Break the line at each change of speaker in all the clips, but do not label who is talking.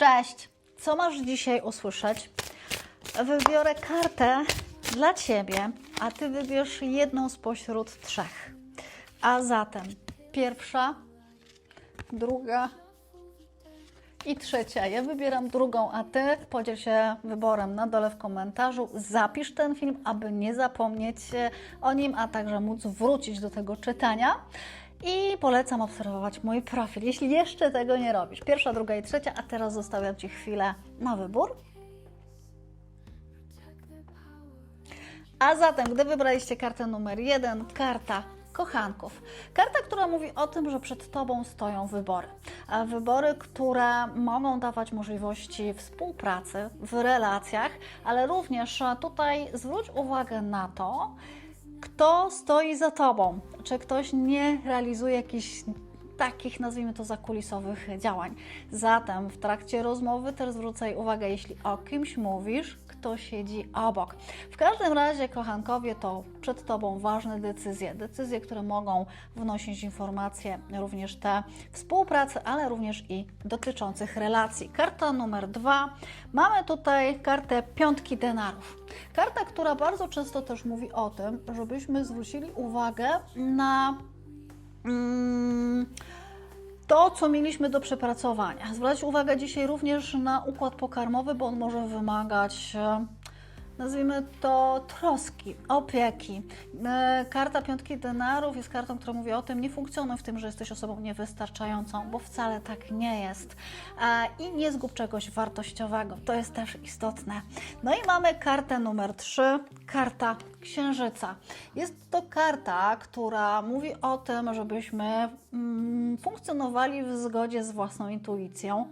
Cześć! Co masz dzisiaj usłyszeć? Wybiorę kartę dla Ciebie, a Ty wybierz jedną spośród trzech. A zatem pierwsza, druga i trzecia. Ja wybieram drugą, a Ty podziel się wyborem na dole w komentarzu. Zapisz ten film, aby nie zapomnieć o nim, a także móc wrócić do tego czytania. I polecam obserwować mój profil, jeśli jeszcze tego nie robisz. Pierwsza, druga i trzecia, a teraz zostawiam Ci chwilę na wybór. A zatem, gdy wybraliście kartę numer jeden, karta kochanków. Karta, która mówi o tym, że przed Tobą stoją wybory. Wybory, które mogą dawać możliwości współpracy w relacjach, ale również tutaj zwróć uwagę na to, kto stoi za Tobą. Czy ktoś nie realizuje jakichś takich, nazwijmy to, zakulisowych działań. Zatem w trakcie rozmowy też zwracaj uwagę, jeśli o kimś mówisz, kto siedzi obok. W każdym razie, kochankowie, to przed Tobą ważne decyzje. Decyzje, które mogą wnosić informacje również te współpracy, ale również i dotyczących relacji. Karta numer dwa. Mamy tutaj kartę piątki denarów. Karta, która bardzo często też mówi o tym, żebyśmy zwrócili uwagę na to, co mieliśmy do przepracowania. Zwracać uwagę dzisiaj również na układ pokarmowy, bo on może wymagać, e, nazwijmy to, troski, opieki. E, Karta piątki denarów jest kartą, która mówi o tym, nie funkcjonuj w tym, że jesteś osobą niewystarczającą, bo wcale tak nie jest. E, I nie zgub czegoś wartościowego. To jest też istotne. No i mamy kartę numer 3, karta księżyca. Jest to karta, która mówi o tym, żebyśmy mm, funkcjonowali w zgodzie z własną intuicją.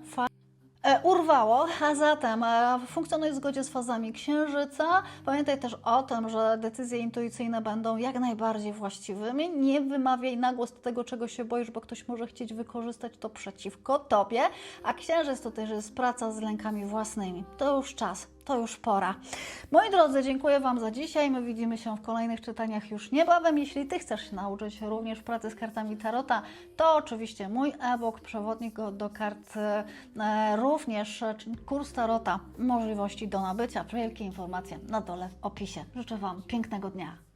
E, urwało, a zatem e, funkcjonuje w zgodzie z fazami księżyca. Pamiętaj też o tym, że decyzje intuicyjne będą jak najbardziej właściwymi. Nie wymawiaj na głos tego, czego się boisz, bo ktoś może chcieć wykorzystać to przeciwko tobie. A księżyc to też jest praca z lękami własnymi. To już czas. To już pora. Moi drodzy, dziękuję Wam za dzisiaj. My widzimy się w kolejnych czytaniach już niebawem. Jeśli Ty chcesz się nauczyć również pracy z kartami Tarota, to oczywiście mój e-book, przewodnik do- kart, e, również e, kurs Tarota, możliwości do nabycia. Wielkie informacje na dole w opisie. Życzę Wam pięknego dnia.